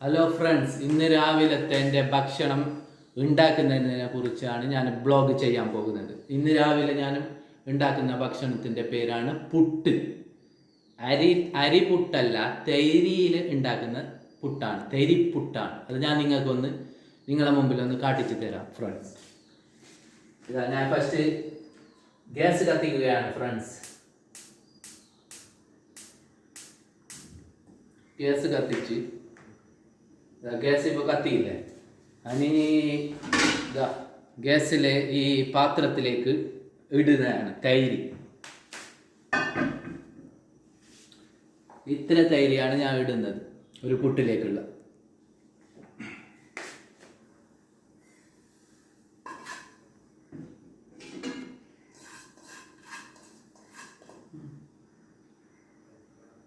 Hello friends ഇന്ന് രാവിലത്തെ എന്റെ ഭക്ഷണം ഉണ്ടാക്കുന്നതിനെ കുറിച്ചാണ് ഞാൻ ബ്ലോഗ് ചെയ്യാൻ പോകുന്നത്. ഇന്ന് രാവിലെ ഞാൻ ഉണ്ടാക്കുന്ന ഭക്ഷണത്തിന്റെ പേരാണ് പുട്ട്. അരി അരി പുട്ടല്ല തൈരിയിൽ ഉണ്ടാക്കുന്ന പുട്ടാണ്. തൈരി പുട്ടാണ് അത് ഞാൻ നിങ്ങൾക്കൊന്ന് നിങ്ങളെ മുമ്പിൽ ഒന്ന് കാട്ടിച്ചു തരാം ഫ്രണ്ട്സ് ഇതാ ഞാൻ ഫസ്റ്റ് ഗ്യാസ് കത്തിക്കുകയാണ് ഫ്രണ്ട്സ് ഗ്യാസ് കത്തിച്ച് ഗ്യാസ് ഇപ്പോൾ കത്തിയില്ലേ? അതിന് ഇതാ ഗ്യാസിലെ ഈ പാത്രത്തിലേക്ക് ഇടുന്നതാണ് തൈര്. ഇത്ര തൈരിയാണ് ഞാൻ ഇടുന്നത് ഒരു പുട്ടിലേക്കുള്ള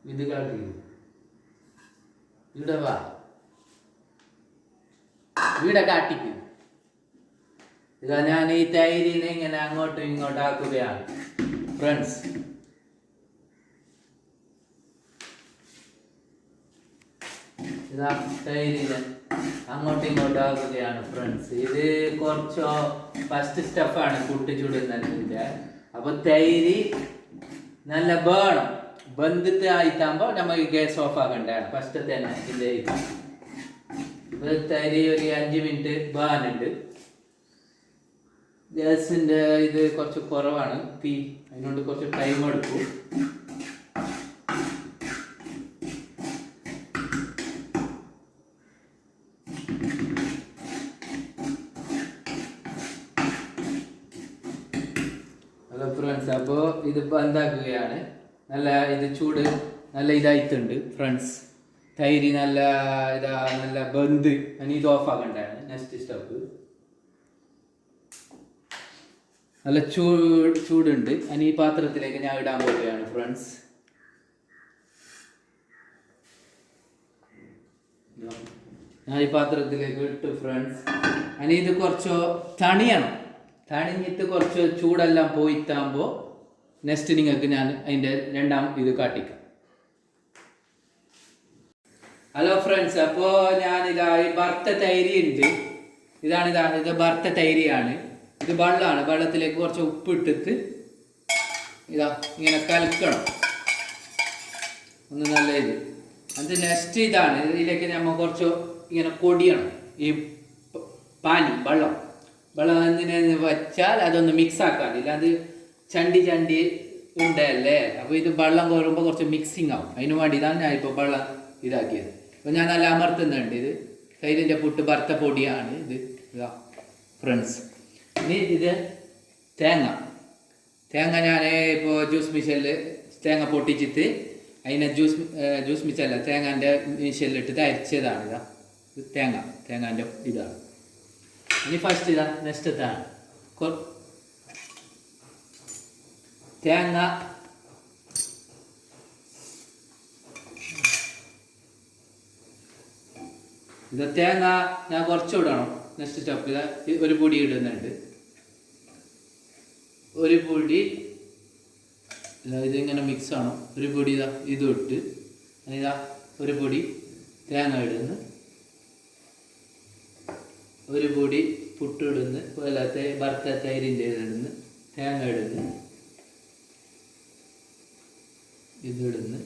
ഇത് കാട്ടി ഇവിടെ വാ ഇവിടെ കാട്ടിക്കും. ഇതാ ഞാൻ ഈ തൈരിനെ ഇങ്ങനെ അങ്ങോട്ടും ഇങ്ങോട്ടും ആക്കുകയാണ്. ഫ്രണ്ട്സ് ഇതാ തൈരിനെ അങ്ങോട്ടും ഇങ്ങോട്ടും ആക്കുകയാണ് ഫ്രണ്ട്സ് ഇത് കുറച്ചോ ഫസ്റ്റ് സ്റ്റെപ്പാണ് കുട്ടി ചുടുന്നതിന്റെ. അപ്പൊ തൈര് നല്ല വേണം ബന്ധിത്ത് ആയിട്ടാകുമ്പോൾ നമുക്ക് ഗ്യാസ് ഓഫ് ആക്കണ്ടാണ് ഫസ്റ്റ് തന്നെ ഇത് തരി ഒരു അഞ്ച് മിനിറ്റ് ബാനുണ്ട്. ഗ്യാസിന്റെ ഇത് കുറച്ച് കുറവാണ്. തീ അതിനോണ്ട് കുറച്ച് ടൈം എടുക്കും. ഹലോ ഫ്രണ്ട്സ് അപ്പോൾ ഇതിപ്പോൾ എന്താക്കുകയാണ് നല്ല ഇത് ചൂട് നല്ല ഇതായിട്ടുണ്ട് ഫ്രണ്ട്സ് തൈര് നല്ല ഇതാ നല്ല ബന്ദ്. ഞാൻ ഇത് ഓഫ് ആക്കണ്ടായിരുന്നു നെക്സ്റ്റ് സ്റ്റെപ്പ് നല്ല ചൂട് ചൂടുണ്ട്. അനി ഈ പാത്രത്തിലേക്ക് ഞാൻ ഇടാൻ പോവുകയാണ് ഫ്രണ്ട്സ് ഞാൻ ഈ പാത്രത്തിലേക്ക് ഇട്ടു ഫ്രണ്ട്സ് അനി ഇത് കുറച്ച് തണിയണം. തണിഞ്ഞിട്ട് കുറച്ച് ചൂടെല്ലാം പോയിത്താകുമ്പോൾ നെക്സ്റ്റ് നിങ്ങൾക്ക് ഞാൻ അതിന്റെ രണ്ടാം ഇത് കാട്ടിക്കാം. ഹലോ ഫ്രണ്ട്സ് അപ്പോൾ ഞാനിതാ ഈ ഭർത്ത തൈരി ഉണ്ട്. ഇതാണ് ഇതാ ഇത് ഭർത്ത തൈരിയാണ്. ഇത് വെള്ളമാണ് വെള്ളത്തിലേക്ക് കുറച്ച് ഉപ്പിട്ടിട്ട് ഇതാ ഇങ്ങനെ കലക്കണം. ഒന്ന് നല്ല ഇത്. അത് നെക്സ്റ്റ് ഇതാണ്. ഇതിലേക്ക് നമ്മൾ കുറച്ച് ഇങ്ങനെ കൊടിയണം. ഈ പാനി വെള്ളം. വെള്ളം എന്തിനെ വെച്ചാൽ അതൊന്ന് മിക്സ് ആക്കാനില്ല അത് ചണ്ടി ചണ്ടി ഉണ്ടല്ലേ? അപ്പോൾ ഇത് വെള്ളം കോരുമ്പോൾ കുറച്ച് മിക്സിങ് ആവും. അതിന് ഞാൻ ഇപ്പോൾ വെള്ളം ഇതാക്കിയത്. അപ്പോൾ ഞാൻ നല്ല അമർത്തുന്നുണ്ട് ഇത്. തൈരിന്റെ പുട്ട് ഭർത്ത പൊടിയാണ് ഇത്. ഇതാ ഫ്രണ്ട്സ് ഇനി ഇത് തേങ്ങ. തേങ്ങ ഞാൻ ഇപ്പോൾ ജ്യൂസ് മിഷനിൽ തേങ്ങ പൊട്ടിച്ചിട്ട് അതിനെ ജ്യൂസ് ജ്യൂസ് മിച്ചല്ല തേങ്ങാന്റെ മിഷനിലിട്ടിട്ട് അരിച്ചതാണ്. ഇതാ ഇത് തേങ്ങ തേങ്ങാന്റെ ഇതാണ്. ഇനി ഫസ്റ്റ് ഇതാ നെക്സ്റ്റ് ഇതാണ്. തേങ്ങ ഇത് തേങ്ങ ഞാൻ കുറച്ച് ഇടണം. നെക്സ്റ്റ് സ്റ്റെപ്പ് ഇതാ ഒരു പൊടി ഇടുന്നുണ്ട്. ഒരു പൊടി ഇതാ ഇതിങ്ങനെ മിക്സ് ആണോ? ഒരു പൊടി ഇതാ ഇതും ഇട്ട് ഇതാ ഒരു പൊടി തേങ്ങ ഇടുന്നു. ഒരു പൊടി പുട്ട് ഇടുന്നു. പോലത്തെ ഭർത്ത തൈരിന്റെ ഇടുന്നു. തേങ്ങ ഇടുന്നു. ഇതിടുന്നു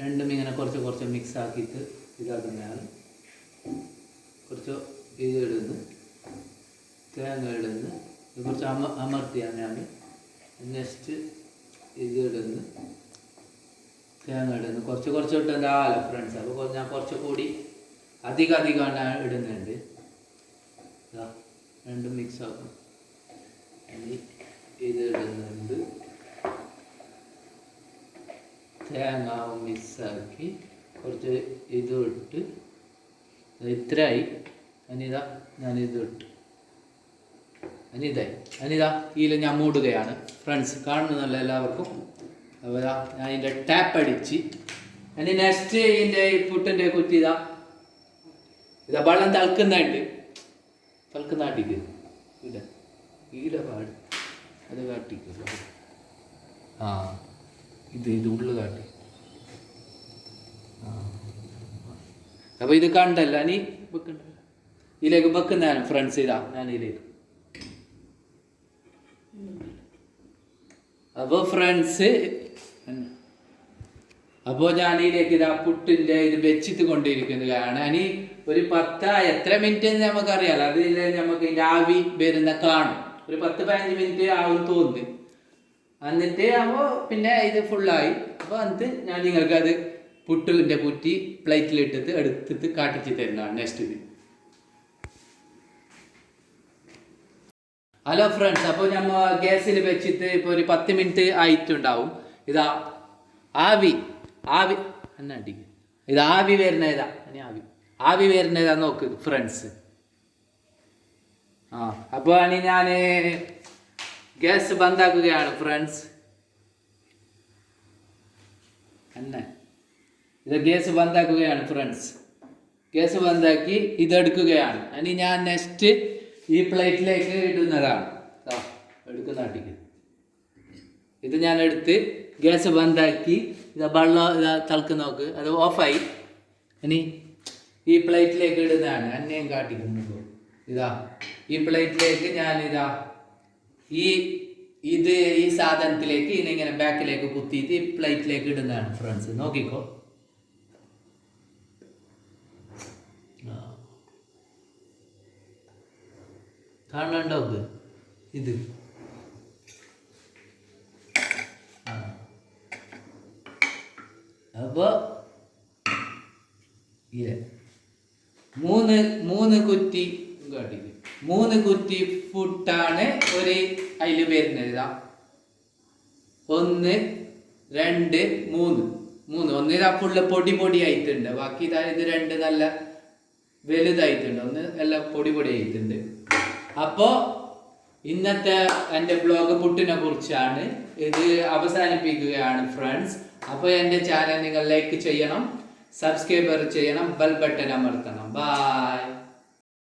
രണ്ടും ഇങ്ങനെ കുറച്ച് കുറച്ച് മിക്സ് ആക്കിയിട്ട് ഇതാക്കുന്നതാണ്. കുറച്ച് ഇത് ഇടുന്നു തേങ്ങ ഇടുന്നു കുറച്ച് അമ അമർത്തിയാണ് ഞാൻ നെക്സ്റ്റ് ഇത് ഇടുന്നു തേങ്ങ ഇടുന്നു കുറച്ച് കുറച്ച് ഇട്ടുണ്ടാവല്ലോ ഫ്രണ്ട്സ് അപ്പോൾ ഞാൻ കുറച്ച് കൂടി അധികം അധികം ഞാൻ ഇടുന്നുണ്ട്. രണ്ടും മിക്സ് ആക്കും. ഇത് ഇടുന്നുണ്ട് തേങ്ങ മിക്സാക്കി കുറച്ച് ഇതും ഇട്ട് ഇത്രയായി. അനിതാ ഞാനിത് ഇട്ടു. അനിതായി. അനിതാ ഇതിൽ ഞാൻ മൂടുകയാണ്. ഫ്രണ്ട്സ് കാണുന്നതല്ല എല്ലാവർക്കും. അപ്പോൾ ഞാൻ ഇതിന്റെ ടാപ്പ് അടിച്ച്. ഇനി നെക്സ്റ്റ് ഇതിന്റെ പുട്ടിന്റെ കുറ്റി ഇതാ. ഇതാ വെള്ളം തളക്കുന്നുണ്ട് തളക്കുന്നാട്ടിക്ക് ഇവിടെ ഈല പാട്. അത് കാട്ടിക്ക്. ആ ഇത് ഇത് ഉള്ളു കാട്ടി ആ. അപ്പൊ ഇത് കണ്ടല്ല നീ വെക്കണ്ട ഇതിലേക്ക് വെക്കുന്നതാണ് ഫ്രണ്ട്സ് ഇതാ ഞാൻ ഇതിലേക്ക്. അപ്പോൾ ഫ്രണ്ട്സ് അപ്പോൾ ഞാൻ ഇതിലേക്ക് ഇതാ പുട്ടിന്റെ ഇത് വെച്ചിട്ട് കൊണ്ടിരിക്കുന്നത് കാരണം ഇനി ഒരു പത്ത എത്ര മിനിറ്റ് എന്ന് നമുക്കറിയാലോ. അതിൽ നമുക്ക് ഇതിന്റെ ആവി വരുന്ന കാണും ഒരു പത്ത് പതിനഞ്ച് മിനിറ്റ് ആവും തോന്നുന്നു. എന്നിട്ട് അപ്പോൾ പിന്നെ ഇത് ഫുള്ളായി അപ്പോൾ എന്നിട്ട് ഞാൻ നിങ്ങൾക്ക് അത് പുട്ടിന്റെ കുറ്റി പ്ലേറ്റിലിട്ടിട്ട് എടുത്തിട്ട് കാട്ടിച്ച് തരുന്നതാണ് നെക്സ്റ്റ് ഹലോ ഫ്രണ്ട്സ് അപ്പോൾ നമ്മൾ ഗ്യാസിൽ വെച്ചിട്ട് ഇപ്പോൾ ഒരു പത്ത് മിനിറ്റ് ആയിട്ടുണ്ടാവും. ഇതാ ആവി ആവി എന്നാ അടിക്ക് ഇത് ആവി വരുന്ന ഇതാ ഇനി ആവി. ആവി വരുന്ന നോക്ക് ഫ്രണ്ട്സ് ആ അപ്പോൾ ആണ് ഞാൻ ഗ്യാസ് ബന്ധാക്കുകയാണ് ഫ്രണ്ട്സ് എന്നെ? ഇത് ഗ്യാസ് ബന്ധാക്കുകയാണ് ഫ്രണ്ട്സ് ഗ്യാസ് ബന്ധാക്കി ഇതെടുക്കുകയാണ് ഇനി ഞാൻ നെക്സ്റ്റ് ഈ പ്ലേറ്റിലേക്ക് ഇടുന്നതാണ്. എടുക്കുന്ന അടിക്ക് ഇത് ഞാൻ എടുത്ത് ഗ്യാസ് ബന്ധാക്കി ഇത് വെള്ളം ഇത് തിളക്ക് നോക്ക് അത് ഓഫായി ഇനി ഈ പ്ലേറ്റിലേക്ക് ഇടുന്നതാണ്. അന്നേം കാട്ടിക്കുന്നു ഇതാ ഈ പ്ലേറ്റിലേക്ക് ഞാൻ ഇതാ ഈ ഇത് ഈ സാധനത്തിലേക്ക് ഇനി ഇങ്ങനെ ബാക്കിലേക്ക് കുത്തിയിട്ട് ഈ പ്ലേറ്റിലേക്ക് ഇടുന്നതാണ് ഫ്രണ്ട്സ് നോക്കിക്കോ. കാണണ്ടോ ഇത്? ഇത് ആ. അപ്പൊ മൂന്ന് മൂന്ന് കുറ്റി കാട്ടിക്ക് മൂന്ന് കുറ്റി ഫുട്ടാണ് ഒരു അതിൽ വരുന്നത്. ഇതാ. ഒന്ന് രണ്ട് മൂന്ന്. മൂന്ന്. ഒന്ന് ഇതാ ഫുള്ള് പൊടി പൊടി ആയിട്ടുണ്ട്. ബാക്കി ഇതാ ഇത് രണ്ട് നല്ല വലുതായിട്ടുണ്ട്. ഒന്ന് എല്ലാം പൊടി പൊടി ആയിട്ടുണ്ട്. അപ്പോൾ ഇന്നത്തെ എന്റെ ബ്ലോഗ് പുട്ടിനെ കുറിച്ചാണ്. ഇത് അവസാനിപ്പിക്കുകയാണ് ഫ്രണ്ട്സ്. അപ്പോൾ എന്റെ ചാനൽ നിങ്ങൾ ലൈക്ക് ചെയ്യണം സബ്സ്ക്രൈബർ ചെയ്യണം ബെൽ ബട്ടൺ അമർത്തണം. ബായ്